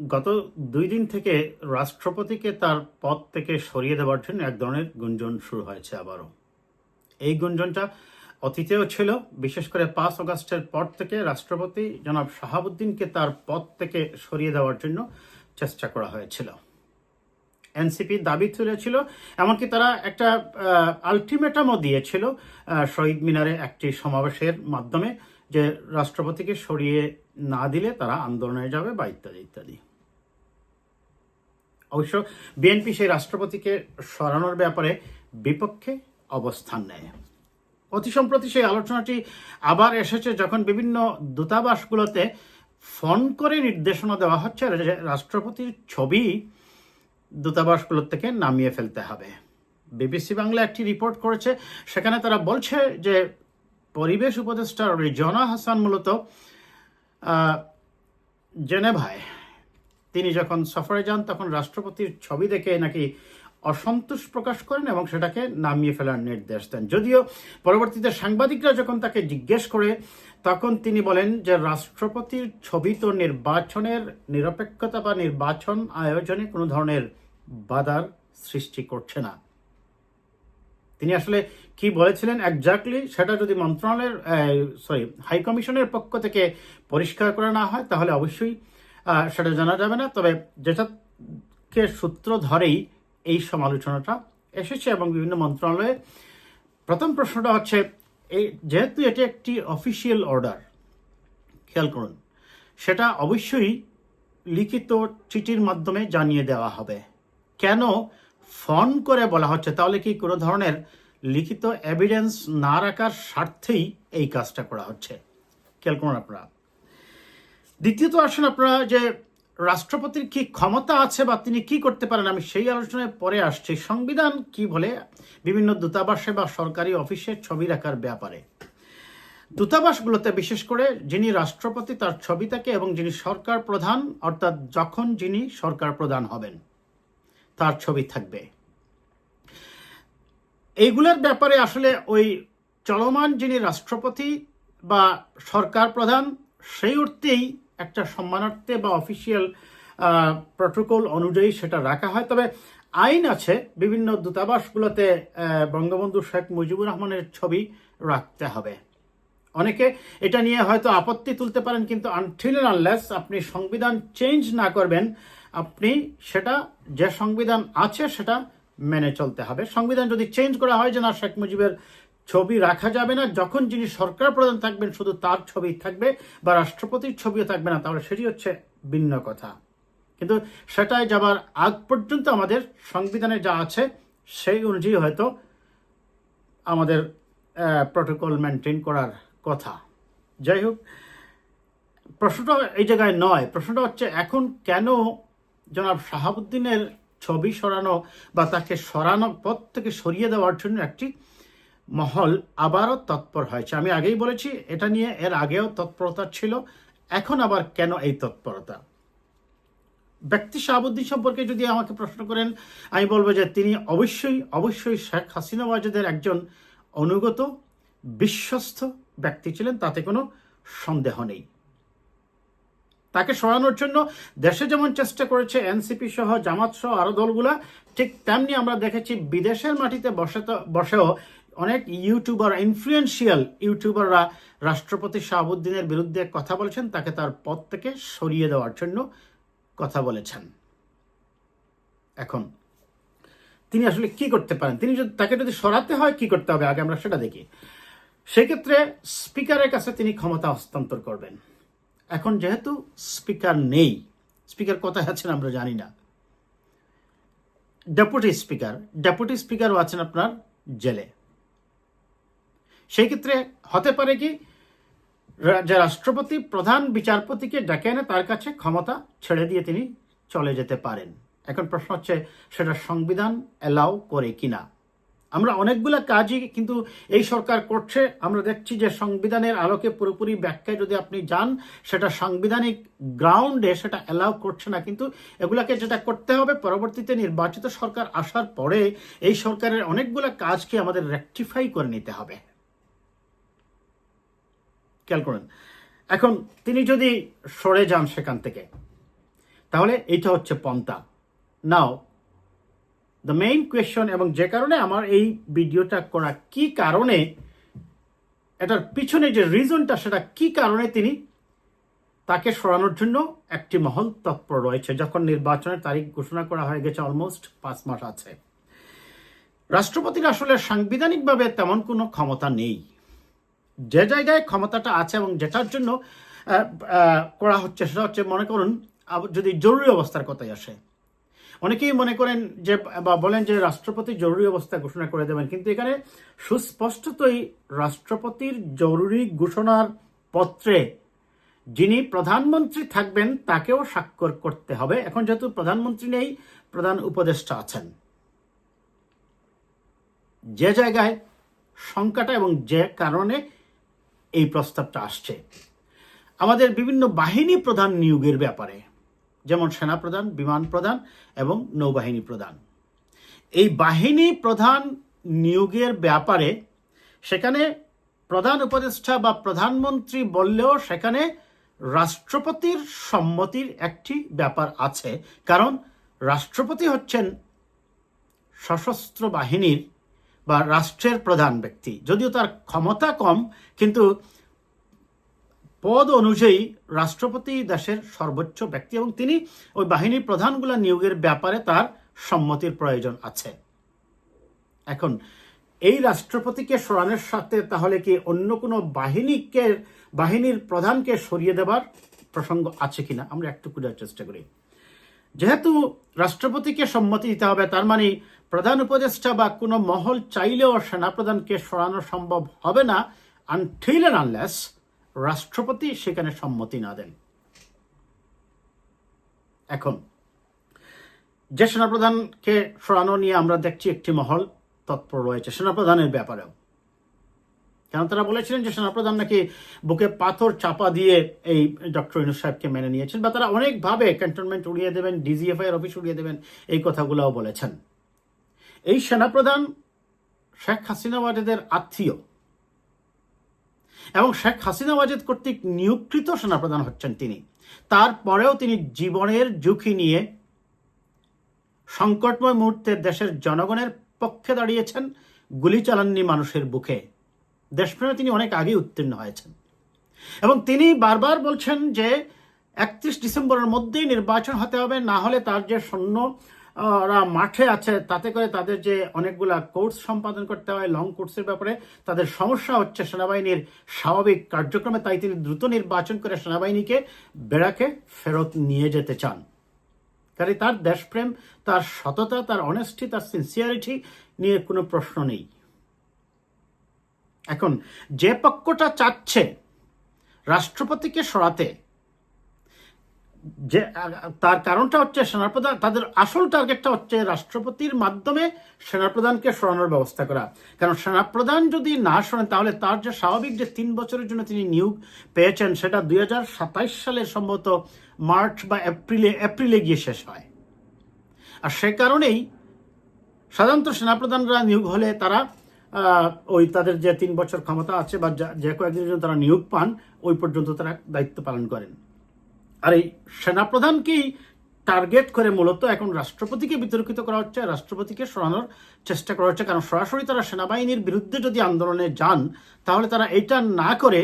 গত দুই দিন থেকে রাষ্ট্রপতিকে তার পদ থেকে সরিয়ে দেওয়ার জন্য এক ধরনের গুঞ্জন শুরু হয়েছে আবারও। এই গুঞ্জনটা অতীতেও ছিল, বিশেষ করে পাঁচ অগস্টের পর থেকে রাষ্ট্রপতি জনাব শাহাবুদ্দিনকে তার পদ থেকে সরিয়ে দেওয়ার জন্য চেষ্টা করা হয়েছিল। এনসিপি দাবি তুলেছিল, এমনকি তারা একটা আলটিমেটামও দিয়েছিল শহীদ মিনারে একটি সমাবেশের মাধ্যমে যে রাষ্ট্রপতিকে সরিয়ে না দিলে তারা আন্দোলনে যাবে বা ইত্যাদি ইত্যাদি। অবশ্য বিএনপি সেই রাষ্ট্রপতিকে সরানোর ব্যাপারে বিপক্ষে অবস্থান নেয়। অতি সম্প্রতি সেই আলোচনাটি আবার এসেছে যখন বিভিন্ন দূতাবাসগুলোতে ফোন করে নির্দেশনা দেওয়া হচ্ছে রাষ্ট্রপতির ছবি দূতাবাসগুলোর থেকে নামিয়ে ফেলতে হবে। বিবিসি বাংলা একটি রিপোর্ট করেছে, সেখানে তারা বলছে যে পরিবেশ উপদেষ্টা রিজনা হাসান মূলত জেনেভায় তিনি যখন সফরে যান, তখন রাষ্ট্রপতির ছবি দেখে নাকি অসন্তোষ প্রকাশ করেন এবং সেটাকে নামিয়ে ফেলার নির্দেশ দেন। যদিও পরবর্তীতে সাংবাদিকরা যখন তাকে জিজ্ঞেস করে, তখন তিনি বলেন যে রাষ্ট্রপতির ছবি তো নির্বাচনের নিরপেক্ষতা বা নির্বাচন আয়োজনে কোনো ধরনের বাধার সৃষ্টি করছে না। তিনি আসলে কি বলেছিলেন? একজাক্টলি সেটা যদি মন্ত্রণালয়ের সরি হাইকমিশনের পক্ষ থেকে পরিষ্কার করা না হয়, তাহলে অবশ্যই সেটা জানা যাবে না। তবে যেটাকে সূত্র ধরেই এই সমালোচনাটা এসেছে এবং বিভিন্ন মন্ত্রণালয়ে প্রথম প্রশ্নটা হচ্ছে, এই যেহেতু এটি একটি অফিসিয়াল অর্ডার খেয়াল করুন, সেটা অবশ্যই লিখিত চিঠির মাধ্যমে জানিয়ে দেওয়া হবে। কেন ফোন করে বলা হচ্ছে? তাহলে কি কোনো ধরনের লিখিত এভিডেন্স না রাখার স্বার্থেই এই কাজটা করা হচ্ছে? খেয়াল করুন আপনারা। দ্বিতীয়ত আসেন আপনারা যে রাষ্ট্রপতির কি ক্ষমতা আছে বা তিনি কি করতে পারেন, আমি সেই আলোচনায় পরে আসছি। সংবিধান কি বলে? বিভিন্ন দূতাবাসে বা সরকারি অফিসে ছবি রাখার ব্যাপারে। দূতাবাসগুলোতে বিশেষ করে যিনি রাষ্ট্রপতি তার ছবি থাকে এবং যিনি সরকার প্রধান, অর্থাৎ যখন যিনি সরকার প্রধান হবেন, তার ছবি থাকবে। এইগুলোর ব্যাপারে আসলে ওই চলমান যিনি রাষ্ট্রপতি বা সরকার প্রধান, সেই অর্থেই একটা সম্মানার্থে বা অফিসিয়াল প্রটোকল অনুযায়ী সেটা রাখা হয়। তবে আইন আছে, বিভিন্ন দূতাবাসগুলোতে বঙ্গবন্ধু শেখ মুজিবুর রহমানের ছবি রাখতে হবে। অনেকে এটা নিয়ে হয়তো আপত্তি তুলতে পারেন, কিন্তু আনটিল আনলেস আপনি সংবিধান চেঞ্জ না করবেন, আপনি সেটা, যে সংবিধান আছে সেটা মেনে চলতে হবে। সংবিধান যদি চেঞ্জ করা হয় যে না, শেখ মুজিবের ছবি রাখা যাবে না। যখন যিনি সরকার প্রধান থাকবেন, শুধু তার ছবি থাকবে বা রাষ্ট্রপতির ছবিও থাকবে না, তাহলে সেটি হচ্ছে ভিন্ন কথা। কিন্তু সেটাই যাবার আগ পর্যন্ত আমাদের সংবিধানে যা আছে, সেই অনুযায়ী হয়তো আমাদের প্রোটোকল মেনটেন করার কথা। যাই হোক, প্রশ্নটা এই জায়গায় নয়। প্রশ্নটা হচ্ছে, এখন কেন জনাব শাহাবুদ্দিনের ছবি সরানো বা তাকে সরানো পথ থেকে সরিয়ে দেওয়ার জন্য একটি মহল আবারও তৎপর হয়েছে। আমি আগেই বলেছি, এটা নিয়ে এর আগেও তৎপরতা ছিল, এখন আবার কেন এই তৎপরতা? ব্যক্তি শাহাবুদ্দিন সম্পর্কে যদি আমাকে প্রশ্ন করেন, আমি বলব যে তিনি অবশ্যই অবশ্যই শেখ হাসিনা ওয়াজেদের একজন অনুগত, বিশ্বস্ত ব্যক্তি ছিলেন, তাতে কোনো সন্দেহ নেই। তাকে সরানোর জন্য দেশে যেমন চেষ্টা করেছে এনসিপি সহ, জামাত সহ আরও দলগুলা, ঠিক তেমনি আমরা দেখেছি বিদেশের মাটিতে বসে বসেও অনেক ইউটিউবার ইনফ্লুয়েন্সিয়াল ইউটিউবাররা রাষ্ট্রপতি শাহাবুদ্দিনের বিরুদ্ধে কথা বলেছেন, তাকে তার পদ থেকে সরিয়ে দেওয়ার জন্য কথা বলেছেন। এখন, তিনি আসলে কি করতে পারেন? তিনি যদি, তাকে যদি সরাতে হয়, কি করতে হবে? আগে আমরা সেটা দেখি। সেক্ষেত্রে স্পিকারের কাছে তিনি ক্ষমতা হস্তান্তর করবেন। এখন যেহেতু স্পিকার নেই, স্পিকার কোথায় আছেন আমরা জানি না। ডেপুটি স্পিকার, ডেপুটি স্পিকারও আছেন আপনার জেলে। সেই ক্ষেত্রে হতে পারে কি যে রাষ্ট্রপতি, প্রধান বিচারপতিকে ডেকে এনে তার কাছে ক্ষমতা ছেড়ে দিয়ে তিনি চলে যেতে পারেন। এখন প্রশ্ন হচ্ছে, সেটা সংবিধান অ্যালাউ করে কিনা? আমরা অনেকগুলো কাজই কিন্তু এই সরকার করছে। আমরা দেখছি যে সংবিধানের আলোকে পুরোপুরি ব্যাখ্যায় যদি আপনি যান, সেটা সাংবিধানিক গ্রাউন্ডে সেটা অ্যালাউ করছে না। কিন্তু এগুলাকে যেটা করতে হবে, পরবর্তীতে নির্বাচিত সরকার আসার পরে এই সরকারের অনেকগুলো কাজকে আমাদের রেকটিফাই করে নিতে হবে। খেয়াল করেন। এখন তিনি যদি সরে যান সেখান থেকে, তাহলে এইটা হচ্ছে পন্থা। নাও দ্য মেইন কোয়েশন এবং যে কারণে আমার এই ভিডিওটা করা কি কারণে, এটার পিছনে যে রিজনটা সেটা কি কারণে তিনি তাকে সরানোর জন্য একটি মহল তৎপর রয়েছে, যখন নির্বাচনের তারিখ ঘোষণা করা হয়ে গেছে অলমোস্ট পাঁচ মাস আছে। রাষ্ট্রপতির আসলে সাংবিধানিকভাবে তেমন কোনো ক্ষমতা নেই। যে জায়গায় ক্ষমতাটা আছে এবং যেটার জন্য করা হচ্ছে সেটা হচ্ছে মনে করুন যদি জরুরি অবস্থার কথাই আসে। অনেকেই মনে করেন যে, বা বলেন যে রাষ্ট্রপতি জরুরি অবস্থা ঘোষণা করে দেবেন, কিন্তু এখানে সুস্পষ্টতই রাষ্ট্রপতির জরুরি ঘোষণার পত্রে যিনি প্রধানমন্ত্রী থাকবেন, তাকেও স্বাক্ষর করতে হবে। এখন যেহেতু প্রধানমন্ত্রী নেই, প্রধান উপদেষ্টা আছেন। যে জায়গায় সংখ্যাটা এবং যে কারণে এই প্রস্তাবটা আসছে। আমাদের বিভিন্ন বাহিনী প্রধান নিয়োগের ব্যাপারে, যেমন সেনাপ্রধান বিমান প্রধান এবং নৌবাহিনী প্রধান। এই বাহিনী প্রধান নিয়োগের ব্যাপারে সেখানে প্রধান উপদেষ্টা বা প্রধানমন্ত্রী বললেও সেখানে রাষ্ট্রপতির সম্মতির একটি ব্যাপার আছে। কারণ রাষ্ট্রপতি হচ্ছেন সশস্ত্র বাহিনীর বা রাষ্ট্রের প্রধান ব্যক্তি। যদিও তার ক্ষমতা কম, কিন্তু পদ অনুযায়ী রাষ্ট্রপতি দেশের সর্বোচ্চ ব্যক্তি এবং তিনি ওই বাহিনীর প্রধানগুলো নিয়োগের ব্যাপারে তার সম্মতির প্রয়োজন আছে। এখন, এই রাষ্ট্রপতিকে সরানোর সাথে তাহলে কি অন্য কোনো বাহিনীকে, বাহিনীর প্রধানকে সরিয়ে দেবার প্রসঙ্গ আছে কিনা? আমরা একটু খোঁজার চেষ্টা করি। যেহেতু রাষ্ট্রপতিকে সম্মতি দিতে হবে, তার মানে প্রধান উপদেষ্টা বা কোনো মহল চাইলেও সেনাপ্রধানকে সরানো সম্ভব হবে না অ্যান্ড আনলেস রাষ্ট্রপতি সেখানে সম্মতি না দেন। এখন, যে সেনাপ্রধানকে সরানো নিয়ে আমরা দেখছি একটি মহল, তৎপর রয়েছে সেনাপ্রধানের ব্যাপারেও। কারণ তারা বলেছিলেন যে সেনাপ্রধান নাকি বুকে পাথর চাপা দিয়ে এই ডক্টর ইনুস সাহেবকে মেনে নিয়েছেন বা তারা অনেকভাবে ক্যান্টনমেন্ট উড়িয়ে দেবেন ডিজিএফআই এর অফিস উড়িয়ে দেবেন, এই কথাগুলোও বলেছেন। এই সেনাপ্রধান শেখ হাসিনা ওয়াজেদের আত্মীয়। এবং শেখ হাসিনা ওয়াজেদ কর্তৃক নিয়োগকৃত সেনাপ্রধান হচ্ছেন তিনি। তারপরেও তিনি জীবনের ঝুঁকি নিয়ে সংকটময় মুহূর্তে দেশের জনগণের পক্ষে দাঁড়িয়েছেন, গুলি চালাননি মানুষের বুকে। দেশপ্রেমে তিনি অনেক আগেই উত্তীর্ণ হয়েছেন। এবং তিনি বারবার বলছেন যে, একত্রিশ ডিসেম্বরের মধ্যেই নির্বাচন হতে হবে, না হলে তার যে সৈন্য আহ, রা মাঠে আছে তাতে করে তাদের যে অনেকগুলা কোর্স সম্পাদন করতে হয় লং কোর্সের ব্যাপারে তাদের সমস্যা হচ্ছে সেনাবাহিনীর স্বাভাবিক কার্যক্রমে তাই তিনি দ্রুত নির্বাচন করে সেনাবাহিনীকে বেড়াকে ফেরত নিয়ে যেতে চান। কারণ তার দেশপ্রেম তার সততা তার অনেস্টি তার সিনসিয়ারিটি নিয়ে কোনো প্রশ্ন নেই। এখন যে পক্ষটা চাচ্ছে রাষ্ট্রপতিকে সরাতে যে, তার কারণটা হচ্ছে সেনাপ্রধান, তাদের আসল টার্গেটটা হচ্ছে রাষ্ট্রপতির মাধ্যমে সেনাপ্রধানকে সরানোর ব্যবস্থা করা। কারণ সেনাপ্রধান যদি না সরেন, তাহলে তার যে স্বাভাবিক যে তিন বছরের জন্য তিনি নিয়োগ পেয়েছেন, সেটা দুই হাজার সাতাইশ সালের সম্ভবত মার্চ বা এপ্রিলে এপ্রিলে গিয়ে শেষ হয়। আর সে কারণেই সাধারণত সেনাপ্রধানরা নিয়োগ হলে তারা ওই তাদের যে তিন বছর ক্ষমতা আছে বা যে কয়েকদিনের জন্য তারা নিয়োগ পান, ওই পর্যন্ত তারা দায়িত্ব পালন করেন। আর এই সেনাপ্রধানকেই টার্গেট করে মূলত এখন রাষ্ট্রপতিকে বিতর্কিত করা হচ্ছে, রাষ্ট্রপতিকে সরানোর চেষ্টা করা হচ্ছে। কারণ সরাসরি তারা সেনাবাহিনীর বিরুদ্ধে যদি আন্দোলনে যান, তাহলে তারা এটা না করে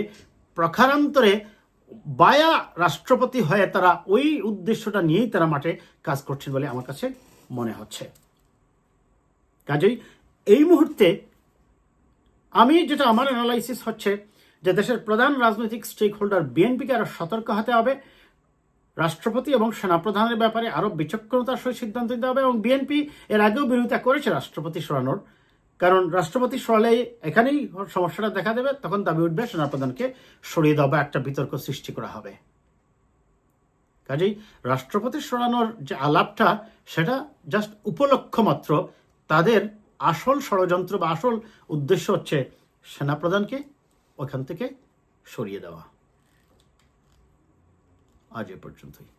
প্রখারান্তরে বায়া রাষ্ট্রপতি হয়ে তারা ওই উদ্দেশ্যটা নিয়েই তারা মাঠে কাজ করছেন বলে আমার কাছে মনে হচ্ছে। কাজেই এই মুহূর্তে আমি যেটা আমার অ্যানালাইসিস হচ্ছে যে দেশের প্রধান রাজনৈতিক স্টেক হোল্ডার বিএনপিকে আরও সতর্ক হতে হবে। রাষ্ট্রপতি এবং সেনাপ্রধানের ব্যাপারে আরও বিচক্ষণতার সহিত সিদ্ধান্ত নিতে হবে এবং বিএনপি এর আগেও বিরোধিতা করেছে রাষ্ট্রপতি সরানোর। কারণ রাষ্ট্রপতি সরালে এখানেই সমস্যাটা দেখা দেবে, তখন দাবি উঠবে সেনাপ্রধানকে সরিয়ে দেওয়া একটা বিতর্ক সৃষ্টি করা হবে। কাজেই রাষ্ট্রপতি সরানোর যে আলাপটা, সেটা জাস্ট উপলক্ষ মাত্র তাদের আসল ষড়যন্ত্র বা আসল উদ্দেশ্য হচ্ছে সেনাপ্রধানকে ওখান থেকে সরিয়ে দেওয়া। આજે પર્યંત થઈ